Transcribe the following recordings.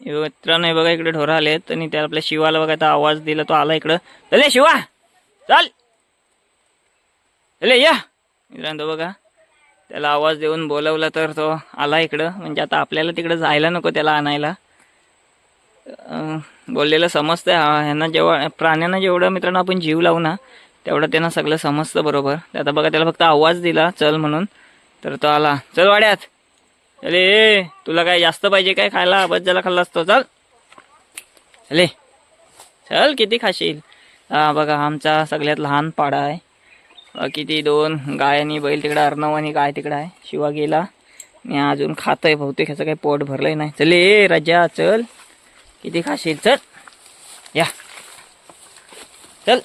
हे मित्रांनो हे बघा इकडे ढोरं आलेत आणि त्या आपल्या शिवाला बघा आता आवाज दिला तो आला इकडं. चले शिवा. चल. चले या मित्रांनो बघा. त्याला आवाज देऊन बोलवला तर तो आला इकडं. म्हणजे आता आपल्याला तिकडं जायला नको त्याला आणायला. बोललेलं समजतं ह्यांना जेव्हा प्राण्यांना जेवढं मित्रांनो आपण जीव लावू ना तेवढं त्यांना सगळं समजतं बरोबर. आता बघा त्याला फक्त आवाज दिला चल म्हणून. तर तो आला. चल वाड्यात. अरे तुला काय जास्त पाहिजे काय खायला? बस ज्याला खाल्ला असतो चल. अरे चल किती खाशील? हा बघा आमचा सगळ्यात लहान पाडा आहे. बाकी ती दोन गाय आणि बैल तिकडं अर्णव आणि गाय तिकडं आहे. शिवा गेला. मी अजून खातोय बहुतेक ह्याचं काही पोट भरलंय नाही. चल ए राजा चल. किती खाशील? चल. या. चल.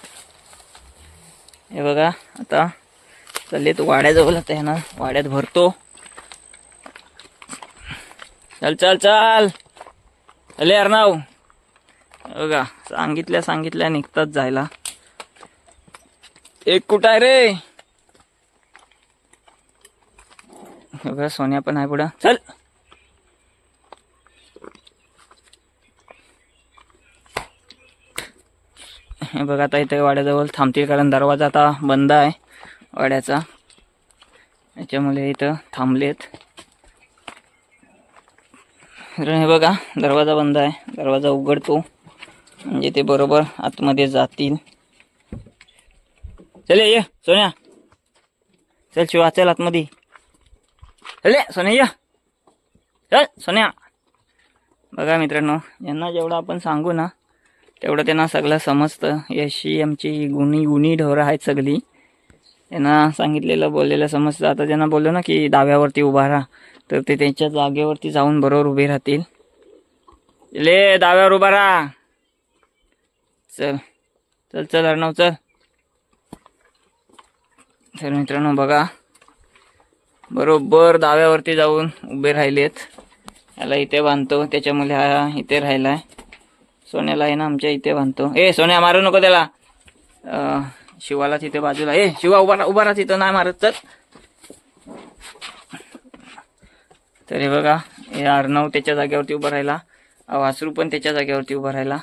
हे बघा आता चल तू वाड्याजवळ आता ह्यानं वाड्यात भरतो. चल चल चल. अले यार हे बघा सांगितल्या सांगितल्या निघतात जायला. एक कुठं आहे रे? बघा सोन्या पण आहे पुढं. चल. हे बघा आता इथे वाड्याजवळ थांबतील कारण दरवाजा आता बंद आहे वाड्याचा. त्याच्यामुळे इथं थांबलेत. तर हे बघा दरवाजा बंद आहे. दरवाजा उघडतो. म्हणजे ते बरोबर आतमध्ये जातील. चल ये सोन्या. चल शिवा चल आतमध्ये. चल सोन्या या. चल सोन्या. बघा मित्रांनो यांना जेवढं आपण सांगू ना तेवढं त्यांना सगळं समजतं. यशी आमची गुणी गुणी ढोरं आहेत सगळी. त्यांना सांगितलेलं बोललेलं समजतं. आता त्यांना बोललो ना की डाव्यावरती उभा राहा. तर ते त्यांच्या जागेवरती जाऊन बरोबर उभे राहतील. ले डाव्यावर उभा राहा. चल. चल चल अर्णव चल. तर मित्रांनो बघा. बरोबर डाव्यावरती जाऊन उभे राहिलेत. याला इथे बांधतो. त्याच्यामुळे हा इथे राहिला आहे सोन्याला आहे ना आमच्या इथे बांधतो. ए सोन्या मारू नको त्याला. शिवाला तिथे बाजूला. ए शिवा उभा उभा राहा तिथं. नाही मारत चल तर हे बघा हे अर्णव त्याच्या जागेवरती उभं राहिला. वासरू पण त्याच्या जागेवरती उभं राहिला.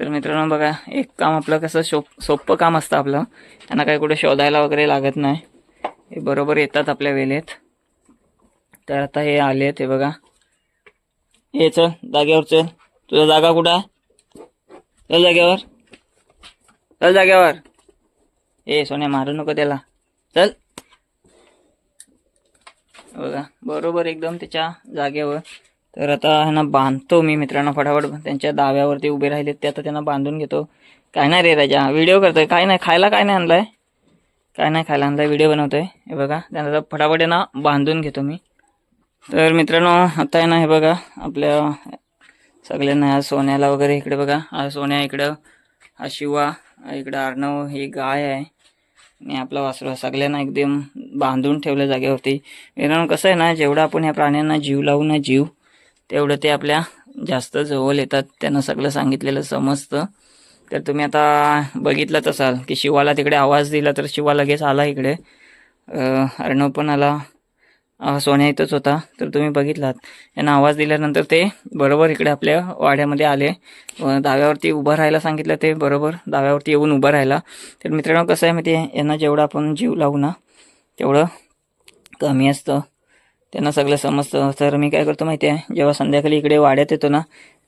तर मित्रांनो बघा एक काम आपलं कसं सोप सोपं काम असतं आपलं. त्यांना काही कुठे शोधायला वगैरे लागत नाही. हे बरोबर येतात आपल्या वेळेत. तर आता हे आलेत हे बघा. हे चल जागेवर चल. तुझा जागा कुठं आहे? चल जागेवर. चल जागेवर. ए सोन्या मारू नको त्याला. चल. बघा बरोबर एकदम त्याच्या जागेवर. तर आता ह्यांना बांधतो मी मित्रांनो फटाफट त्यांच्या दाव्यावरती उभे राहिले ते आता त्यांना बांधून घेतो. काय नाही रे राजा व्हिडिओ करतोय काय नाही खायला काय नाही आणलाय? काय नाही खायला आणलाय व्हिडिओ बनवतोय. हे बघा त्यांना आता फटाफट यांना बांधून घेतो मी. तर मित्रांनो आता आहे ना हे बघा आपल्या सगळ्यांना ह्या सोन्याला वगैरे इकडे बघा. हा सोन्या इकडं हा शिवा इकडं अर्णव ही गाय आहे. आणि आपला वासरू सगळ्यांना एकदम बांधून ठेवल्या जागेवरती. मित्रांनो कसं आहे ना जेवढं आपण ह्या प्राण्यांना जीव लावू ना जीव तेवढं ते आपल्या जास्त जवळ येतात. त्यांना सगळं सांगितलेलं समजतं. तर तुम्ही आता बघितलंच असाल की शिवाला तिकडे आवाज दिला तर शिवा लगेच आला इकडे. अर्णव पण आला. सोन्या इथंच होता. तर तुम्ही बघितलात. यांना आवाज दिल्यानंतर ते बरोबर इकडे आपल्या वाड्यामध्ये आले. दाव्यावरती उभं राहायला सांगितलं ते बरोबर. दाव्यावरती येऊन उभं राहिला. तर मित्रांनो कसं आहे माहिती आहे? यांना जेवढं आपण जीव लावू ना तेवढं कमी असतं. त्यांना सगळं समजतं. तर मी काय करतो माहिती आहे? जेव्हा संध्याकाळी इकडे वाड्यात येतो ना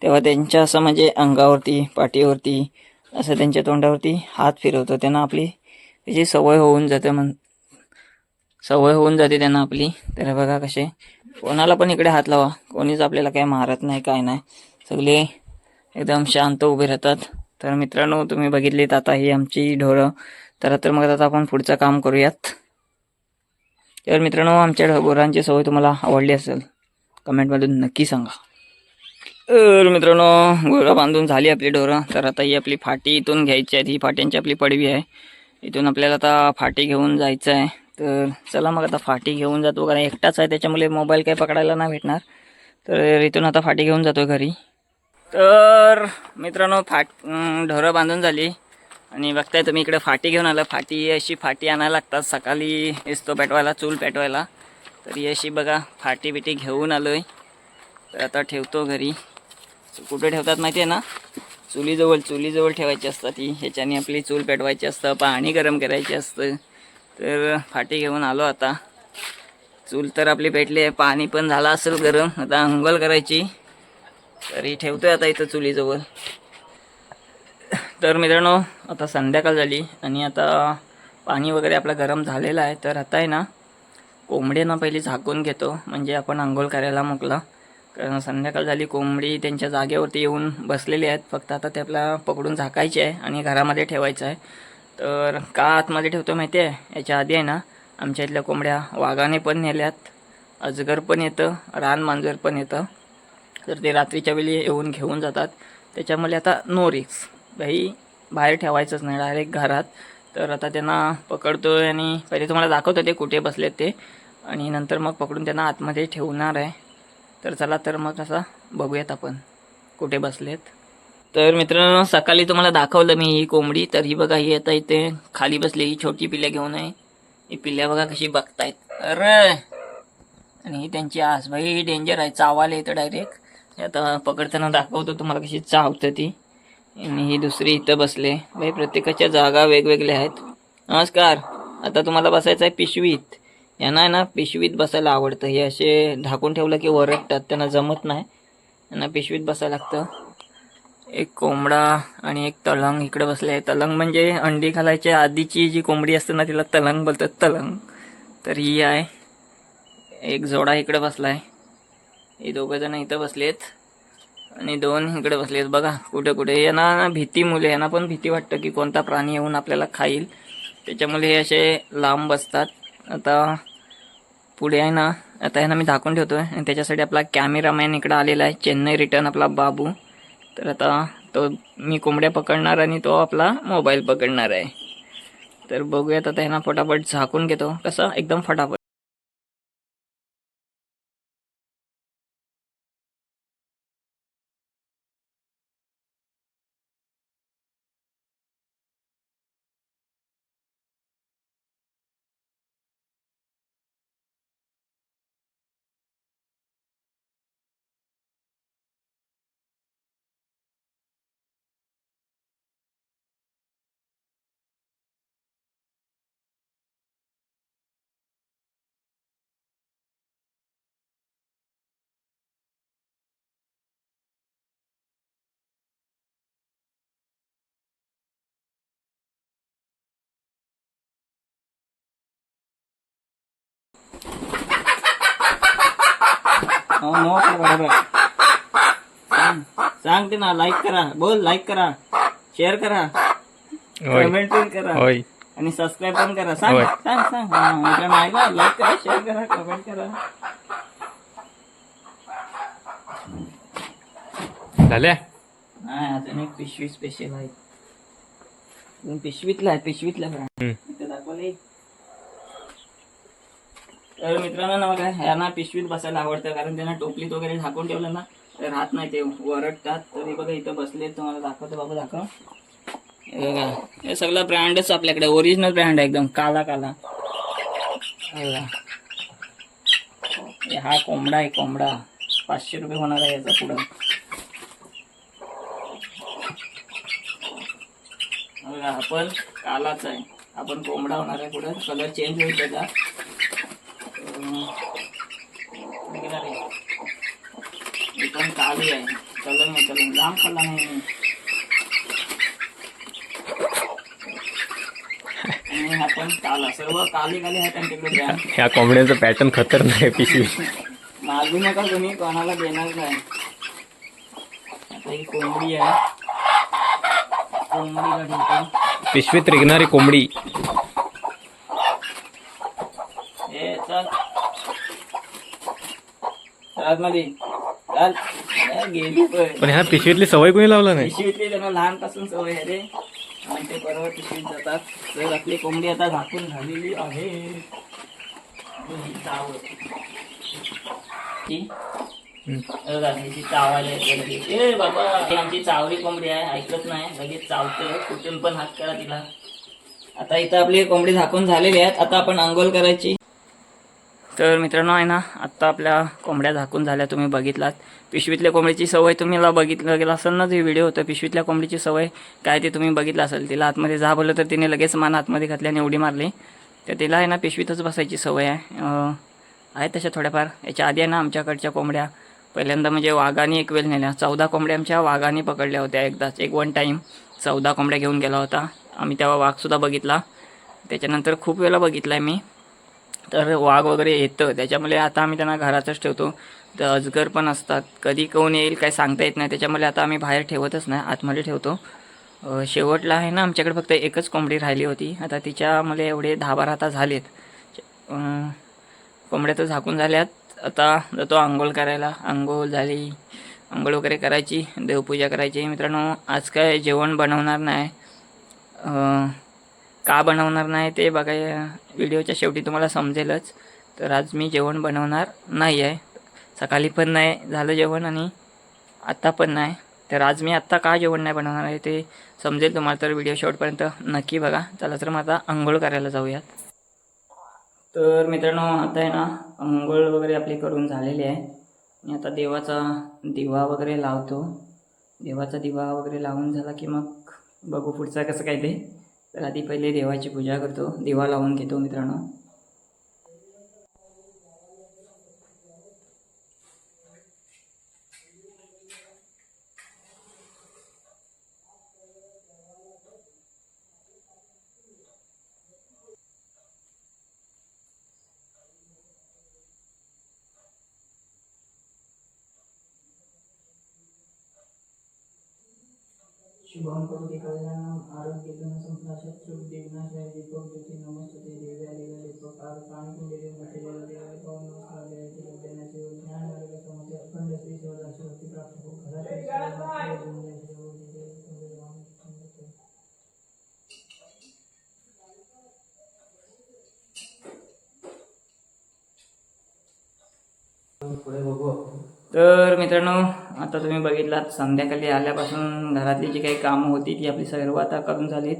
तेव्हा त्यांच्या असं म्हणजे अंगावरती पाठीवरती असं त्यांच्या तोंडावरती हात फिरवतो. त्यांना आपली त्याची सवय होऊन जाते म्हण सवय होऊन जाते त्यांना आपली. तर बघा कसे. कोणाला पण इकडे हात लावा. कोणीच आपल्याला काही मारत नाही काय नाही. सगळे एकदम शांत उभे राहतात. तर मित्रांनो तुम्ही बघितलीत आता ही आमची ढोरं. तर तर मग आता आपण पुढचं काम करूयात. तर मित्रांनो आमच्या ढोरांची गुरांची सवय तुम्हाला आवडली असेल कमेंटमधून नक्की सांगा. तर मित्रांनो गोरा बांधून झाली आपली ढोरं. तर आता ही आपली फाटी इथून घ्यायची आहे. ही फाट्यांची आपली पडवी आहे. इथून आपल्याला आता फाटी घेऊन जायचं आहे. तर चला मग आता फाटी घेऊन जातो कारण एकटाच आहे त्याच्यामुळे मोबाईल काही पकडायला नाही भेटणार. तर इथून आता फाटी घेऊन जातो घरी. तर मित्रांनो फाट ढोरं बांधून झाली. आणि बघताय तुम्ही इकडे फाटी घेऊन आलं. फाटी अशी फाटी आणायला लागतात. सकाळी इस्तो पेटवायला चूल पेटवायला. तर ही अशी बघा फाटी बिटी घेऊन आलो आहे तर आता ठेवतो घरी. कुठे ठेवतात माहिती आहे ना? चुलीजवळ चुलीजवळ ठेवायची असतात ती ह्याच्याने आपली चूल पेटवायची असतं पाणी गरम करायचे असतं. तर फाटी घेऊन आलो आता. चूल तर आपली पेटली आहे पाणी पण झालं असेल गरम. आता अंघोळ करायची. तरी ठेवतोय आता इथं चुलीजवळ. तर मित्रांनो आता संध्याकाळ झाली आणि आता पाणी वगैरे आपलं गरम झालेलं आहे. तर आता आहे ना कोंबड्यांना पहिले झाकून घेतो. म्हणजे आपण आंघोळ करायला मोकला कारण संध्याकाळ झाली कोंबडी त्यांच्या जागेवरती येऊन बसलेली आहेत. फक्त आता ते आपल्या पकडून झाकायचे आहे आणि घरामध्ये ठेवायचं आहे. तर का आतमध्ये ठेवतो माहिती आहे? याच्या आधी आहे ना आमच्या इथल्या कोंबड्या वाघाने पण नेल्यात अजगर पण येतं रान मांजर पण येतं. तर ते रात्रीच्या वेळी येऊन घेऊन जातात. त्याच्यामुळे आता नो रिक्स भाई बाहेर ठेवायचंच नाही डायरेक्ट घरात. तर आता त्यांना पकडतो आहे आणि पहिले तुम्हाला दाखवतो ते कुठे बसलेत ते. आणि नंतर मग पकडून त्यांना आतमध्ये ठेवणार आहे. तर चला तर मग असा बघूयात आपण कुठे बसलेत. तर मित्रांनो सकाळी तुम्हाला दाखवलं मी ही कोंबडी. तर ही बघा ही आता इथे खाली बसली ही छोटी पिल्या घेऊन आहे. ही पिल्ल्या बघा कशी बघतायत. अरे! आणि ही त्यांची आस भाई ही डेंजर आहे. चावायला येतं डायरेक्ट आता पकडताना दाखवतो तुम्हाला कशी चावतं ती. आणि ही दुसरी इथं बसले. भाई प्रत्येकाच्या जागा वेगवेगळ्या आहेत. नमस्कार. आता तुम्हाला बसायचं आहे पिशवीत. यांना आहे ना पिशवीत बसायला आवडतं. हे असे ढाकून ठेवलं की वरटतात त्यांना जमत नाही. यांना पिशवीत बसायला लागतं. एक कोंबडा आणि एक तलंग इकडे बसले. आहे तलंग म्हणजे अंडी घालायच्या आधीची जी कोंबडी असते ना तिला तलंग बोलतात. तलंग. तर ही आहे. एक जोडा इकडे आहे हे दोघं जण इथं बसलेत आणि दोन इकडे बसलेत. बघा कुठे कुठे. यांना भीती मुले यांना पण भीती वाटतं की कोणता प्राणी येऊन आपल्याला खाईल. त्याच्यामुळे हे असे लांब बसतात. आता पुढे आहे ना आता ह्यांना मी दाखवून आहे आणि त्याच्यासाठी आपला कॅमेरामॅन इकडं आलेला आहे. चेन्नई रिटर्न आपला बाबू. तर आता तो मी कोंबड्या पकडणार आणि तो आपला मोबाईल पकडणार आहे. तर बघूयात आता ह्यांना फटाफट झाकून घेतो. कसं? एकदम फटाफट. नो सांग ते ना लाईक करा. बोल लाईक करा. शेअर करा. कमेंट पण करा. होय. आणि सबस्क्राईब पण करा. सांग. सांग सांग. लाईक करा शेअर करा कमेंट करा. झाल्या नाही अजून एक पिशवी स्पेशल आहे. पिशवीतला आहे पिशवीतला बघा. हम्म. इथे दाखवले तर मित्रांनो ना बघा यांना पिशवीत बसायला आवडतं कारण त्यांना टोपलीत वगैरे झाकून ठेवलं ना तर राहत नाही ते वरडतात. तर हे बघा इथं बसले तुम्हाला दाखवतो बाबा दाखव. हे बघा हे सगळं ब्रँडच आपल्याकडे ओरिजिनल ब्रँड आहे एकदम काला काला. हा कोंबडा आहे कोंबडा. पाचशे रुपये होणार आहे याचा पुढं. आपण कालाच आहे. आपण कोंबडा होणार आहे पुढं. कलर चेंज होईल त्याचा अं, हे काय रे? हे पण काली आहे कलर लांब खाल्ला नाही मी. आणि हा पण काला सर्व काली काली त्यांच्याकडे brand. ह्या कोंबड्यांचं पॅटर्न खतरनाक आहे पिशवी. मागू नका तुम्ही कोणाला देणार नाही आता ही कोंबडी आहे. कोंबडीला ठेवतो पिशवीत रिगणारी कोंबडी. ए चल. चल आतमध्ये. चल. गेली पण ह्या पिशवीतली सवय कोणी लावला नाही? पिशवीतली त्यांना लहानपासून सवय आहे रे. आणि ते बरोबर पिशवीत जातात. तर आपली कोंबडी आता झाकून झालेली आहे. चावल. चावायला येते. ए बाबा आमची चावरी कोंबडी आहे ऐकत नाही. लगेच चावते. कुठून पण हात करा तिला. आता इथं आपली कोंबडी झाकून झालेली आहेत. आता आपण अंघोळ करायची. तर मित्रांनो आहे ना आत्ता आपल्या कोंबड्या झाकून झाल्या तुम्ही बघितलात. पिशवीतल्या कोंबडीची सवय तुम्हीला बघितलं गेलं असेल ना जे व्हिडिओ होतं पिशवीतल्या कोंबडीची सवय काय ते तुम्ही बघितलं असेल तिला आतमध्ये जा बोललं तर तिने लगेच मान आतमध्ये घातल्याने उडी मारली. तर तिला आहे ना पिशवीतच बसायची सवय आहे. आहेत तशा थोड्याफार. याच्या आधी आहे ना आमच्याकडच्या कोंबड्या पहिल्यांदा म्हणजे वाघाने एक वेळ नेल्या. चौदा कोंबड्या आमच्या वाघाने पकडल्या होत्या एकदाच. एक वन टाईम चौदा कोंबड्या घेऊन गेला होता. आम्ही तेव्हा वाघसुद्धा बघितला. त्याच्यानंतर खूप वेळा बघितला आहे मी. तर वाघ वगैरे येतं. त्याच्यामुळे आता आम्ही त्यांना घरातच ठेवतो. तर अजगर पण असतात. कधी कोण येईल काय सांगता येत नाही. त्याच्यामुळे आता आम्ही बाहेर ठेवतच नाही. आतमध्ये ठेवतो. शेवटला आहे ना आमच्याकडे फक्त एकच कोंबडी राहिली होती. आता तिच्यामुळे एवढे दहा बारा आता झालेत. कोंबड्या तर झाकून झाल्यात. आता जातो आंघोळ करायला. आंघोळ झाली. आंघोळ वगैरे करायची. देवपूजा करायची. मित्रांनो आज काय जेवण बनवणार नाही. का बनवणार नाही ते बघा व्हिडिओच्या शेवटी तुम्हाला समजेलच. तर आज मी जेवण बनवणार नाही आहे. सकाळी पण नाही झालं जेवण आणि आत्ता पण नाही. तर आज मी आत्ता का जेवण नाही बनवणार आहे ते समजेल तुम्हाला तर व्हिडिओ शेवटपर्यंत नक्की बघा. चला तर मग आता आंघोळ करायला जाऊयात. तर मित्रांनो आता आहे ना आंघोळ वगैरे आपली करून झालेली आहे. आणि आता देवाचा दिवा वगैरे लावतो. देवाचा दिवा वगैरे लावून झाला की मग बघू पुढचं कसं काय ते. तर आधी पहिले देवाची पूजा करतो. दिवा लावून घेतो मित्रांनो. शुभम करोति कल्याणम आरोग्य धन संपदा शत्रु विघ्नाशय दीपक ज्योति नमस्ते देवी आलेला दीपक काल पाणी कुंडेले मटेरियल देवाले पावन नमस्कार देवाचे देण्याचे ज्ञान आरोग्य समस्या अखंड श्री शोधाशक्ती प्राप्त हो घरातील सर्व मात्र जमले सर्व दिले सर्व रामचंद्र तर मित्रांनो आता तुम्ही बघितलात संध्याकाळी आल्यापासून घरातली जी काही कामं होती ती आपली सर्व आता करून झालीत.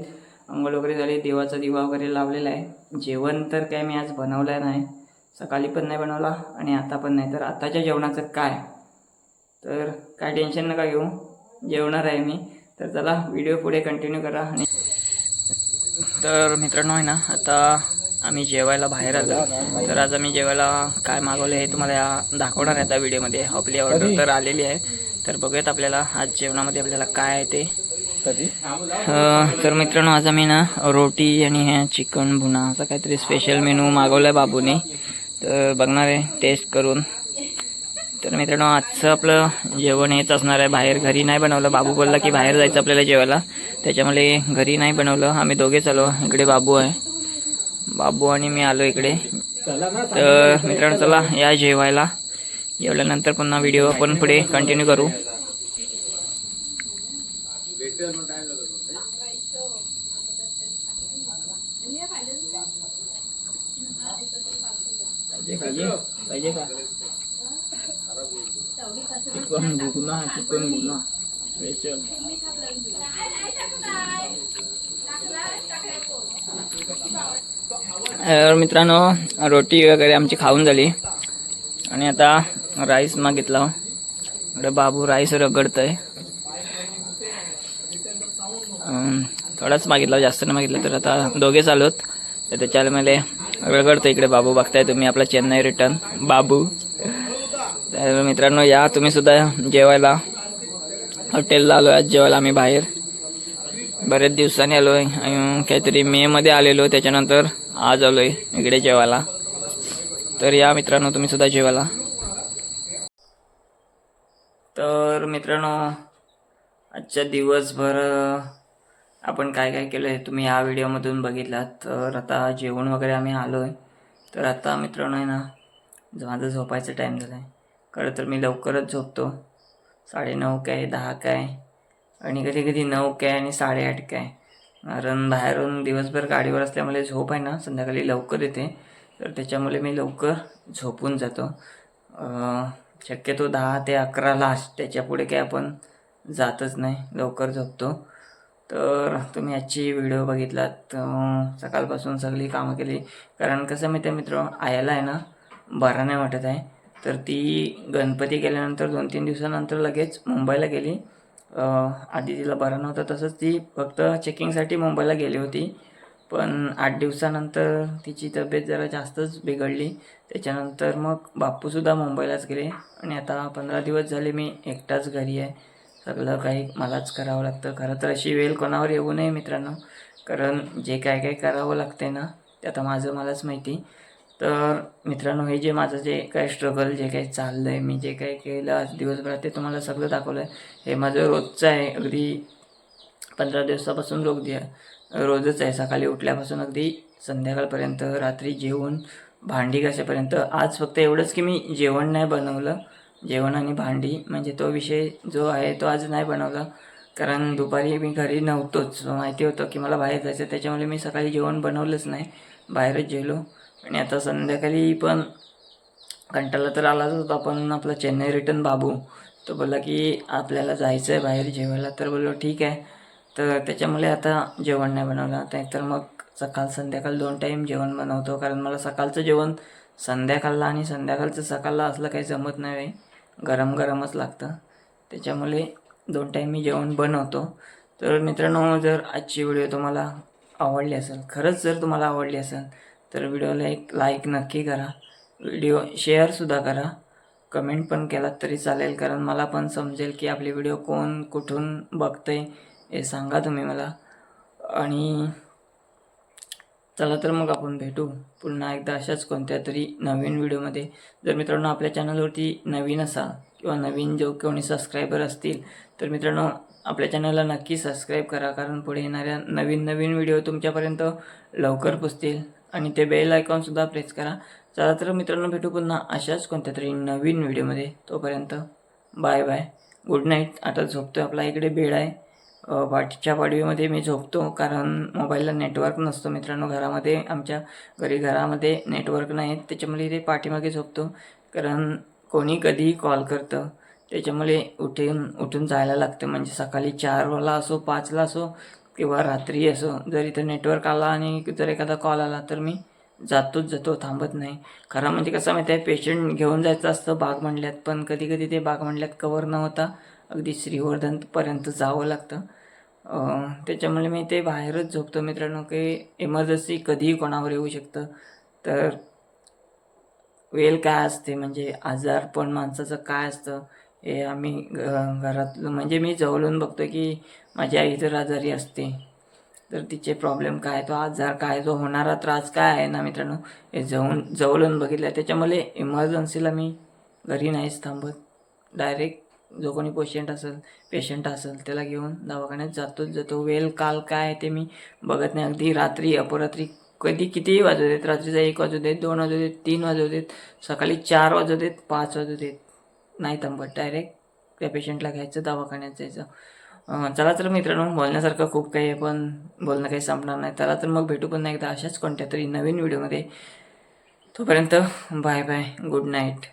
अंघोळ वगैरे झाली देवाचा दिवा वगैरे लावलेला आहे. जेवण तर काय मी आज बनवलं नाही. सकाळी पण नाही बनवला आणि आता पण नाही. तर आताच्या जेवणाचं काय? तर काय टेन्शन नका घेऊ. जेवणार आहे मी. तर चला व्हिडिओ पुढे कंटिन्यू करा आणि तर मित्रांनो आहे ना आता आम्ही जेवायला बाहेर आलो. तर आज आम्ही जेवायला काय मागवलं हे तुम्हाला या- दाखवणार आहे आता व्हिडिओमध्ये. आपली ऑर्डर तर आलेली आहे. तर बघूयात आपल्याला आज जेवणामध्ये आपल्याला काय आहे ते. तर मित्रांनो आज आम्ही ना रोटी आणि हे चिकन भुना असा काहीतरी स्पेशल मेनू मागवला आहे बाबूने. तर बघणार आहे टेस्ट करून. तर मित्रांनो आजचं आपलं जेवण हेच असणार आहे. बाहेर घरी नाही बनवलं. बाबू बोलला की बाहेर जायचं आपल्याला जेवायला. त्याच्यामुळे घरी नाही बनवलं. आम्ही दोघेच आलो. इकडे बाबू आहे. बाबू आणि मी आलो इकडे. तर मित्रांनो चला या जेवायला. जेवल्यानंतर पुन्हा व्हिडिओ आपण पुढे कंटिन्यू करू. पाहिजे का चिकन भुगना चिकन भुगना स्पेशल तर मित्रांनो रोटी वगैरे आमची खाऊन झाली. आणि आता राईस मागितला. इकडे बाबू राईस रगडतंय. आहे थोडाच मागितला जास्त नाही मागितलं तर आता दोघेच आलोत तर त्याच्यामध्ये रगडतो इकडे बाबू बघताय तुम्ही आपला चेन्नई रिटर्न बाबू. तर मित्रांनो या तुम्ही सुद्धा जेवायला. हॉटेलला आलो आज जेवायला आम्ही बाहेर. बरेच दिवसांनी आलोय. काहीतरी मे मध्ये आलेलो त्याच्यानंतर आज आलोय इकडे जेवायला. तर या मित्रांनो तुम्ही सुद्धा जेवायला. तर मित्रांनो आजच्या दिवसभर आपण काय काय केलं आहे तुम्ही या व्हिडिओमधून बघितलात. तर आता जेवण वगैरे आम्ही आलो आहे तर आता मित्रांनो आहे ना माझं झोपायचं टाईम झाला आहे खरं तर मी लवकरच झोपतो. साडेनऊ काय दहा काय आणि कधी कधी नऊ काय आणि साडेआठ काय. कारण बाहेरून दिवसभर गाडीवर असल्यामुळे झोप आहे ना संध्याकाळी लवकर येते. तर त्याच्यामुळे मी लवकर झोपून जातो. शक्यतो दहा ते अकरा लास्ट त्याच्या पुढे आपण जातच नाही लवकर झोपतो. तर तुम्ही आजची व्हिडिओ बघितलात सकाळपासून सगळी कामं केली. कारण कसं मी त्या मित्र आयाला आहे ना बरा नाही वाटत आहे. तर ती गणपती गेल्यानंतर दोन तीन दिवसानंतर लगेच मुंबईला गेली. आधी तिला बरा नव्हता तसंच ती फक्त चेकिंगसाठी मुंबईला गेली होती. पण आठ दिवसानंतर तिची तब्येत जरा जास्तच बिघडली. त्याच्यानंतर मग बापूसुद्धा मुंबईलाच गेले. आणि आता पंधरा दिवस झाले मी एकटाच घरी आहे. सगळं काही मलाच करावं लागतं. खरं तर अशी वेळ कोणावर येऊ नये मित्रांनो. कारण जे काय काय करावं लागते ना ते आता माझं मलाच माहिती. तर मित्रांनो हे जे माझं जे काय स्ट्रगल जे काही चाललं आहे मी जे काही केलं आज दिवसभरात ते तुम्हाला सगळं दाखवलं आहे हे माझं रोजचं आहे अगदी पंधरा दिवसापासून रोग द्या रोजच आहे. सकाळी उठल्यापासून अगदी संध्याकाळपर्यंत रात्री जेवून भांडी कशापर्यंत आज फक्त एवढंच की मी जेवण नाही बनवलं. जेवण आणि भांडी म्हणजे तो विषय जो आहे तो आज नाही बनवला. कारण दुपारी मी घरी नव्हतोच. माहिती होतं की मला बाहेर जायचं त्याच्यामुळे मी सकाळी जेवण बनवलंच नाही. बाहेरच जेवलो आणि आता संध्याकाळी पण कंटाळा तर आलाच होता पण आपला चेन्नई रिटर्न बाबू तो बोलला की आपल्याला जायचं आहे बाहेर जेवायला. तर बोललो ठीक आहे. तर त्याच्यामुळे आता जेवण नाही बनवलं. नाहीतर मग सकाळ संध्याकाळ दोन टाईम जेवण बनवतो कारण मला सकाळचं जेवण संध्याकाळला आणि संध्याकाळचं सकाळला असलं काही जमत नाही गरम गरमच लागतं. त्याच्यामुळे दोन टाईम मी जेवण बनवतो. तर मित्रांनो जर आजची व्हिडिओ तुम्हाला आवडली असेल खरंच जर तुम्हाला आवडली असेल तर व्हिडिओला एक लाईक नक्की करा. व्हिडिओ शेअरसुद्धा करा. कमेंट पण केलात तरी चालेल कारण मला पण समजेल की आपले व्हिडिओ कोण कुठून बघतंय हे सांगा तुम्ही मला. आणि चला तर मग आपण भेटू. पुन्हा एकदा अशाच कोणत्या तरी नवीन व्हिडिओमध्ये जर मित्रांनो आपल्या चॅनलवरती नवीन असाल किंवा नवीन जो कोणी सबस्क्रायबर असतील तर मित्रांनो आपल्या चॅनलला नक्की सबस्क्राईब करा कारण पुढे येणाऱ्या नवीन नवीन व्हिडिओ तुमच्यापर्यंत लवकर पोचतील. आणि ते बेल आयकॉनसुद्धा प्रेस करा. चला तर मित्रांनो भेटू पुन्हा अशाच कोणत्या तरी नवीन व्हिडिओमध्ये तोपर्यंत बाय बाय गुड नाईट आता झोपतो आपला. इकडे बेड आहे. वाटच्या पाडवीमध्ये मी झोपतो कारण मोबाईलला नेटवर्क नसतो मित्रांनो. घरामध्ये आमच्या घरी घरामध्ये नेटवर्क नाही. त्याच्यामुळे ते पाठीमागे झोपतो कारण कोणी कधीही कॉल करतं. त्याच्यामुळे उठून उठून जायला लागतं. म्हणजे सकाळी चारला असो पाचला असो किंवा रात्री असो जर इथं नेटवर्क आला आणि जर एखादा कॉल आला तर मी जातोच जातो थांबत नाही. खरं म्हणजे कसं माहिती आहे पेशंट घेऊन जायचं असतं बाग म्हणल्यात पण कधी कधी ते बाग म्हणल्यात कवर न होता अगदी श्रीवर्धनपर्यंत जावं लागतं. त्याच्यामुळे मी ते बाहेरच झोपतो. मित्रांनो की इमर्जन्सी कधीही कोणावर येऊ शकतं. तर वेल काय असते म्हणजे आजारपण माणसाचं काय असतं हे आम्ही घ- घरात म्हणजे मी जवळून बघतो की माझी आई जर आजारी असते. तर तिचे प्रॉब्लेम काय तो आजार काय जो होणारा त्रास काय आहे ना मित्रांनो? हे जवळून जवळून बघितलं आहे त्याच्यामुळे इमर्जन्सीला मी घरी नाहीच थांबत. डायरेक्ट जो कोणी पेशंट असेल पेशंट असेल त्याला घेऊन दवाखान्यात जातोच जातो. वेल काल काय आहे ते मी बघत नाही. अगदी रात्री अपरात्री कधी कितीही वाजू देत रात्रीचा एक वाजू देत दोन वाजू देत तीन वाजू देत सकाळी चार वाजू देत पाच वाजू देत. नाही थांबत. डायरेक्ट त्या पेशंटला घ्यायचं दवाखान्यात जायचं. चला तर मित्रांनो बोलण्यासारखं खूप काही आहे पण बोलणं काही संपणार नाही. चला तर मग भेटू पुन्हा एकदा अशाच कोणत्या तरी नवीन व्हिडिओमध्ये तोपर्यंत बाय बाय गुड नाईट